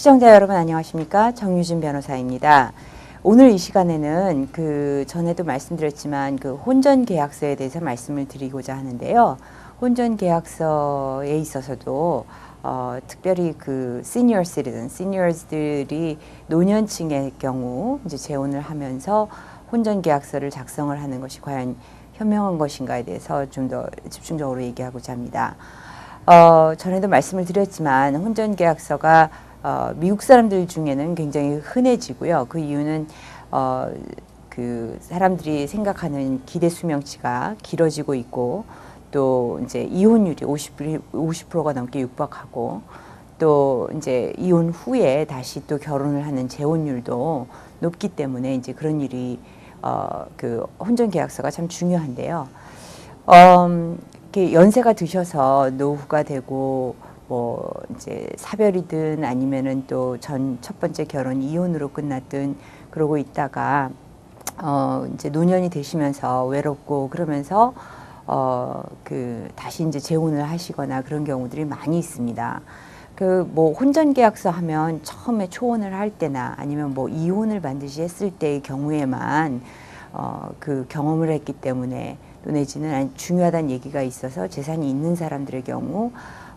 시청자 여러분 안녕하십니까 정유진 변호사입니다. 오늘 이 시간에는 그 전에도 말씀드렸지만 그 혼전 계약서에 대해서 말씀을 드리고자 하는데요. 혼전 계약서에 있어서도 어, 특별히 그 시리즌, 시니어들이 노년층의 경우 이제 재혼을 하면서 혼전 계약서를 작성을 하는 것이 과연 현명한 것인가에 대해서 좀 더 집중적으로 얘기하고자 합니다. 어, 전에도 말씀을 드렸지만 혼전 계약서가 어, 미국 사람들 중에는 굉장히 흔해지고요. 그 이유는 어, 그 사람들이 생각하는 기대 수명치가 길어지고 있고 또 이제 이혼율이 50, 50%가 넘게 육박하고 또 이제 이혼 후에 다시 또 결혼을 하는 재혼율도 높기 때문에 이제 그런 일이 어, 그 혼전 계약서가 참 중요한데요. 음, 이렇게 연세가 드셔서 노후가 되고 뭐 이제 사별이든 아니면은 또 전 첫 번째 결혼 이혼으로 끝났든 그러고 있다가 어 이제 노년이 되시면서 외롭고 그러면서 어 그 다시 이제 재혼을 하시거나 그런 경우들이 많이 있습니다. 그 뭐 혼전 계약서 하면 처음에 초혼을 할 때나 아니면 뭐 이혼을 반드시 했을 때의 경우에만 어 그 경험을 했기 때문에 또 내지는 중요하다는 얘기가 있어서 재산이 있는 사람들의 경우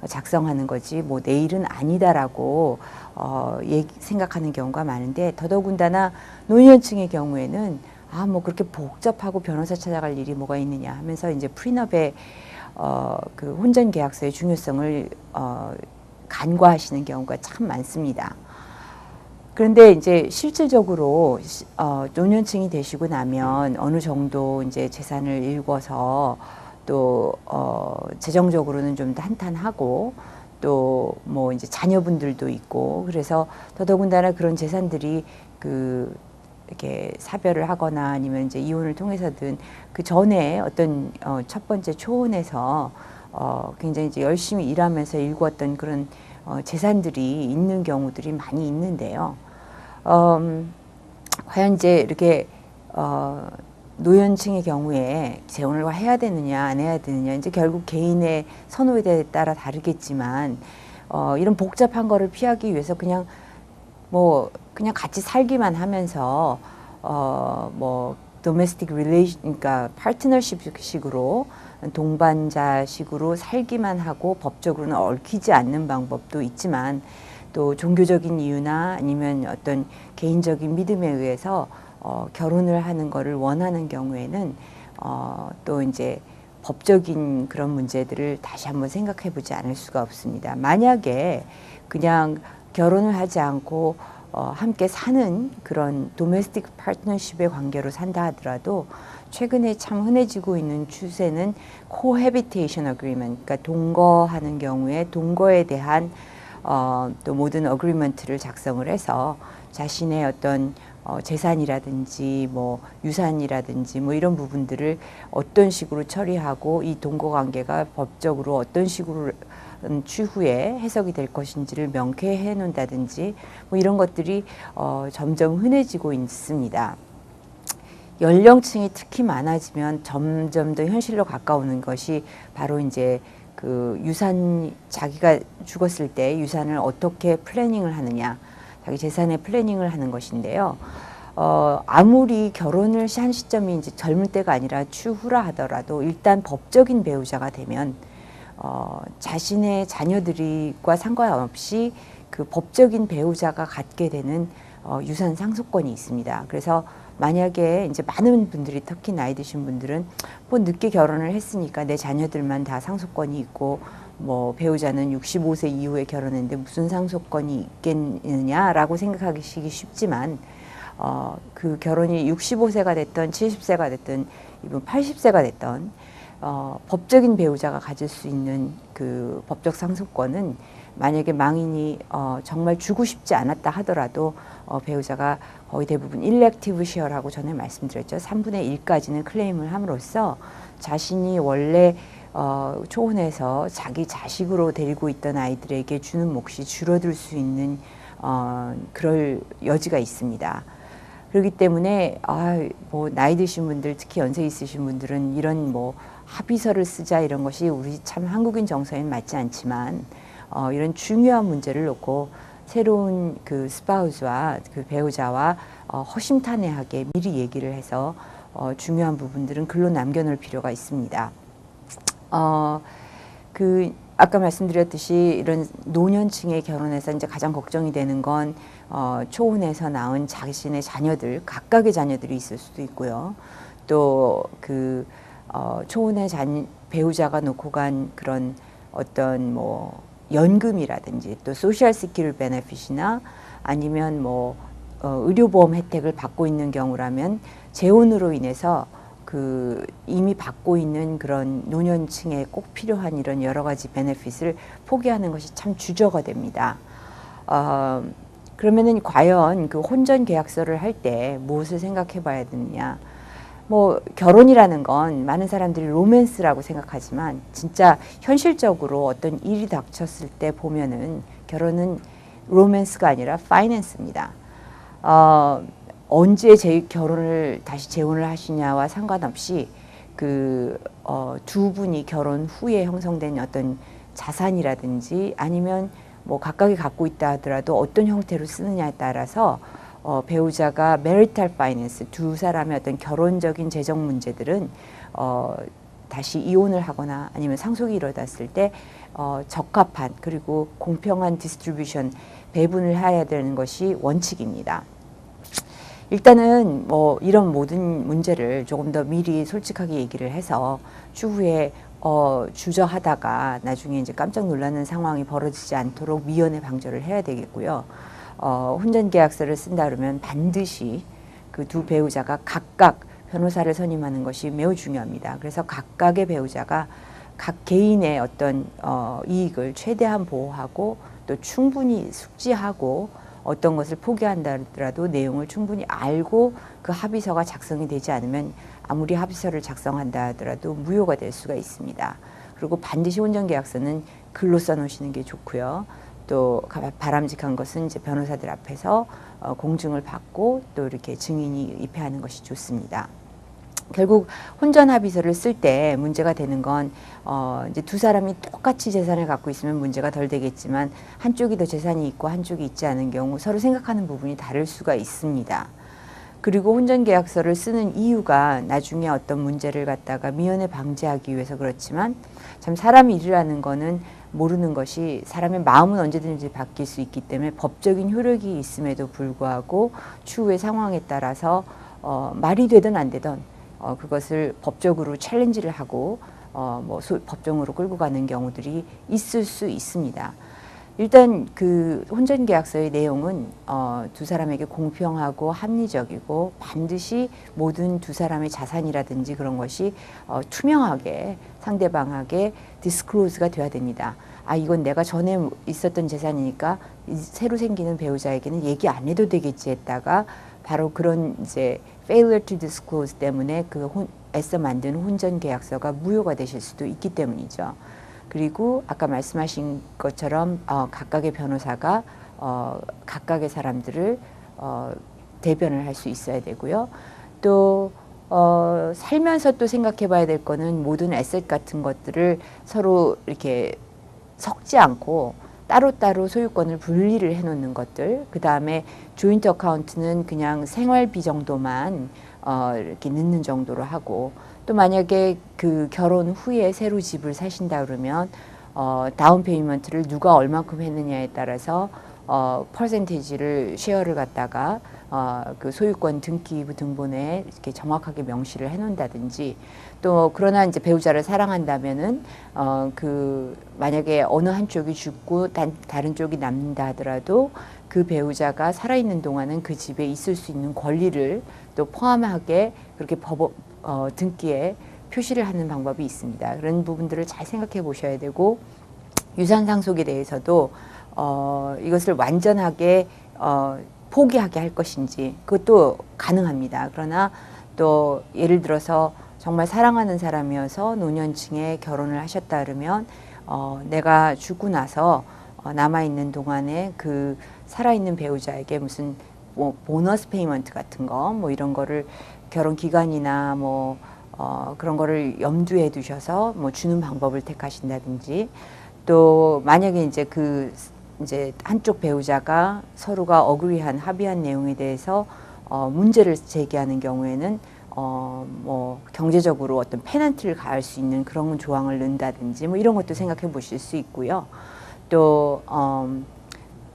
작성하는 거지 뭐 내일은 아니다라고 어, 생각하는 경우가 많은데 더더군다나 노년층의 경우에는 아 뭐 그렇게 복잡하고 변호사 찾아갈 일이 뭐가 있느냐 하면서 이제 프리너의 어, 그 혼전 계약서의 중요성을 어, 간과하시는 경우가 참 많습니다. 그런데 이제 실질적으로 어, 노년층이 되시고 나면 어느 정도 이제 재산을 일궈서 또 어, 재정적으로는 좀 탄탄하고 또 뭐 이제 자녀분들도 있고 그래서 더더군다나 그런 재산들이 그 이렇게 사별을 하거나 아니면 이제 이혼을 통해서든 그 전에 어떤 어, 첫 번째 초혼에서 어, 굉장히 이제 열심히 일하면서 일구었던 그런 어, 재산들이 있는 경우들이 많이 있는데요. 음, 과연 이제 이렇게 어, 노년층의 경우에 재혼을 해야 되느냐 안 해야 되느냐 이제 결국 개인의 선호에 따라 다르겠지만 어, 이런 복잡한 거를 피하기 위해서 그냥 뭐 그냥 같이 살기만 하면서 어뭐 도메스틱 릴레이션 그러니까 파트너십식으로 동반자식으로 살기만 하고 법적으로는 얽히지 않는 방법도 있지만 또 종교적인 이유나 아니면 어떤 개인적인 믿음에 의해서 어, 결혼을 하는 거를 원하는 경우에는 어, 또 이제 법적인 그런 문제들을 다시 한번 생각해 보지 않을 수가 없습니다. 만약에 그냥 결혼을 하지 않고 어, 함께 사는 그런 도메스틱 파트너십의 관계로 산다 하더라도 최근에 참 흔해지고 있는 추세는 코헤비테이션 어그리먼트, 그러니까 동거하는 경우에 동거에 대한 어, 또 모든 어그리먼트를 작성을 해서 자신의 어떤 어, 재산이라든지 뭐 유산이라든지 뭐 이런 부분들을 어떤 식으로 처리하고 이 동거 관계가 법적으로 어떤 식으로 음, 추후에 해석이 될 것인지를 명쾌해 놓는다든지 뭐 이런 것들이 어, 점점 흔해지고 있습니다. 연령층이 특히 많아지면 점점 더 현실로 가까우는 것이 바로 이제 그 유산 자기가 죽었을 때 유산을 어떻게 플래닝을 하느냐 자기 재산의 플래닝을 하는 것인데요. 어, 아무리 결혼을 한 시점이 이제 젊을 때가 아니라 추후라 하더라도 일단 법적인 배우자가 되면 어, 자신의 자녀들과 상관없이 그 법적인 배우자가 갖게 되는 어, 유산 상속권이 있습니다. 그래서 만약에 이제 많은 분들이 특히 나이 드신 분들은 뭐 늦게 결혼을 했으니까 내 자녀들만 다 상속권이 있고 뭐 배우자는 65세 이후에 결혼했는데 무슨 상속권이 있겠느냐라고 생각하기 쉽지만 어, 그 결혼이 65세가 됐던 70세가 됐던 이분 80세가 됐던 어, 법적인 배우자가 가질 수 있는 그 법적 상속권은 만약에 망인이 어, 정말 주고 싶지 않았다 하더라도 어, 배우자가 거의 대부분 일렉티브 시어라고 전에 말씀드렸죠. 3분의 1까지는 클레임을 함으로써 자신이 원래 어, 초혼해서 자기 자식으로 데리고 있던 아이들에게 주는 몫이 줄어들 수 있는 어, 그럴 여지가 있습니다. 그렇기 때문에 아, 뭐 나이 드신 분들 특히 연세 있으신 분들은 이런 뭐 합의서를 쓰자 이런 것이 우리 참 한국인 정서에 맞지 않지만 어, 이런 중요한 문제를 놓고 새로운 그 스파우스와 그 배우자와 어, 허심탄회하게 미리 얘기를 해서 어, 중요한 부분들은 글로 남겨놓을 필요가 있습니다. 어, 그 아까 말씀드렸듯이 이런 노년층의 결혼에서 이제 가장 걱정이 되는 건 어, 초혼에서 낳은 자신의 자녀들 각각의 자녀들이 있을 수도 있고요. 또그 어, 초혼의 잔, 배우자가 놓고 간 그런 어떤 뭐 연금이라든지 또 소셜 시큐리 베네핏이나 아니면 뭐 어, 의료보험 혜택을 받고 있는 경우라면 재혼으로 인해서 그 이미 받고 있는 그런 노년층에 꼭 필요한 이런 여러 가지 베네핏을 포기하는 것이 참 주저가 됩니다. 어, 그러면은 과연 그 혼전 계약서를 할 때 무엇을 생각해 봐야 되느냐? 뭐 결혼이라는 건 많은 사람들이 로맨스라고 생각하지만 진짜 현실적으로 어떤 일이 닥쳤을 때 보면은 결혼은 로맨스가 아니라 파이낸스입니다. 어, 언제 제 결혼을 다시 재혼을 하시냐와 상관없이 그, 어, 두 분이 결혼 후에 형성된 어떤 자산이라든지 아니면 뭐 각각이 갖고 있다 하더라도 어떤 형태로 쓰느냐에 따라서 어, 배우자가 메리탈 파이낸스 두 사람의 어떤 결혼적인 재정 문제들은 어, 다시 이혼을 하거나 아니면 상속이 이뤄졌을 때 어, 적합한 그리고 공평한 디스트리뷰션 배분을 해야 되는 것이 원칙입니다. 일단은 뭐 이런 모든 문제를 조금 더 미리 솔직하게 얘기를 해서 추후에 어, 주저하다가 나중에 이제 깜짝 놀라는 상황이 벌어지지 않도록 미연에 방조를 해야 되겠고요. 어, 혼전 계약서를 쓴다 그러면 반드시 그 두 배우자가 각각 변호사를 선임하는 것이 매우 중요합니다. 그래서 각각의 배우자가 각 개인의 어떤 어, 이익을 최대한 보호하고 또 충분히 숙지하고 어떤 것을 포기한다 하더라도 내용을 충분히 알고 그 합의서가 작성이 되지 않으면 아무리 합의서를 작성한다 하더라도 무효가 될 수가 있습니다. 그리고 반드시 혼전 계약서는 글로 써놓으시는 게 좋고요. 또 바람직한 것은 이제 변호사들 앞에서 어, 공증을 받고 또 이렇게 증인이 입회하는 것이 좋습니다. 결국 혼전 합의서를 쓸 때 문제가 되는 건 어, 이제 두 사람이 똑같이 재산을 갖고 있으면 문제가 덜 되겠지만 한쪽이 더 재산이 있고 한쪽이 있지 않은 경우 서로 생각하는 부분이 다를 수가 있습니다. 그리고 혼전 계약서를 쓰는 이유가 나중에 어떤 문제를 갖다가 미연에 방지하기 위해서 그렇지만 참 사람 일이라는 거는 모르는 것이 사람의 마음은 언제든지 바뀔 수 있기 때문에 법적인 효력이 있음에도 불구하고 추후의 상황에 따라서 어, 말이 되든 안 되든 어, 그것을 법적으로 챌린지를 하고 어, 뭐 소, 법정으로 끌고 가는 경우들이 있을 수 있습니다. 일단 그 혼전 계약서의 내용은 어, 두 사람에게 공평하고 합리적이고 반드시 모든 두 사람의 자산이라든지 그런 것이 어, 투명하게 상대방에게 디스클로즈가 돼야 됩니다. 아 이건 내가 전에 있었던 재산이니까 새로 생기는 배우자에게는 얘기 안 해도 되겠지 했다가 바로 그런 이제 failure to disclose 때문에 그 혼, 애써 만든 혼전 계약서가 무효가 되실 수도 있기 때문이죠. 그리고 아까 말씀하신 것처럼 어, 각각의 변호사가 어, 각각의 사람들을 어, 대변을 할 수 있어야 되고요. 또 어, 살면서 또 생각해 봐야 될 거는 모든 에셋 같은 것들을 서로 이렇게 섞지 않고 따로따로 소유권을 분리를 해놓는 것들. 그 다음에 조인트 어카운트는 그냥 생활비 정도만 어, 이렇게 넣는 정도로 하고 또 만약에 그 결혼 후에 새로 집을 사신다 그러면 어, 다운 페이먼트를 누가 얼마큼 했느냐에 따라서 어, 퍼센테이지를 쉐어를 갖다가 어, 그 소유권 등기부 등본에 이렇게 정확하게 명시를 해놓는다든지 또 그러나 이제 배우자를 사랑한다면은 어, 그 만약에 어느 한쪽이 죽고 단, 다른 쪽이 남는다 하더라도 그 배우자가 살아있는 동안은 그 집에 있을 수 있는 권리를 또 포함하게 그렇게 법 어, 등기에 표시를 하는 방법이 있습니다. 그런 부분들을 잘 생각해 보셔야 되고 유산 상속에 대해서도 어, 이것을 완전하게 어, 포기하게 할 것인지 그것도 가능합니다. 그러나 또 예를 들어서 정말 사랑하는 사람이어서 노년층에 결혼을 하셨다 그러면 어, 내가 죽고 나서 어, 남아 있는 동안에 그 살아있는 배우자에게 무슨 뭐 보너스 페이먼트 같은 거 뭐 이런 거를 결혼 기간이나 뭐 어, 그런 거를 염두에 두셔서 뭐 주는 방법을 택하신다든지 또 만약에 이제 그 이제 한쪽 배우자가 서로가 어그리한 합의한 내용에 대해서 어, 문제를 제기하는 경우에는 어, 뭐 경제적으로 어떤 페넌트를 가할 수 있는 그런 조항을 넣는다든지 뭐 이런 것도 생각해 보실 수 있고요. 또 음,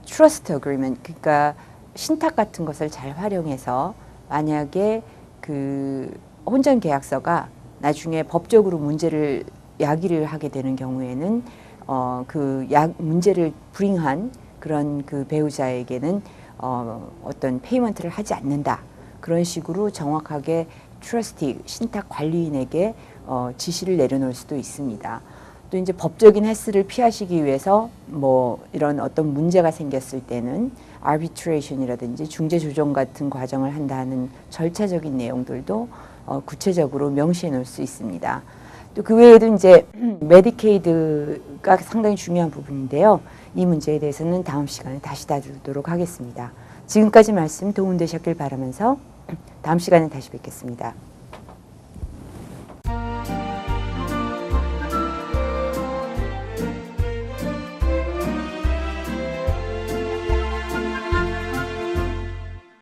트러스트 어그리먼트 그러니까 신탁 같은 것을 잘 활용해서 만약에 그 혼전 계약서가 나중에 법적으로 문제를 야기를 하게 되는 경우에는 어, 그 문제를 불행한 그런 그 배우자에게는 어, 어떤 페이먼트를 하지 않는다. 그런 식으로 정확하게 트러스티 신탁 관리인에게 어, 지시를 내려놓을 수도 있습니다. 또 이제 법적인 헬스를 피하시기 위해서 뭐 이런 어떤 문제가 생겼을 때는 arbitration이라든지 중재 조정 같은 과정을 한다는 절차적인 내용들도 어, 구체적으로 명시해 놓을 수 있습니다. 또 그 외에도 이제 메디케이드가 상당히 중요한 부분인데요. 이 문제에 대해서는 다음 시간에 다시 다루도록 하겠습니다. 지금까지 말씀 도움되셨길 바라면서 다음 시간에 다시 뵙겠습니다.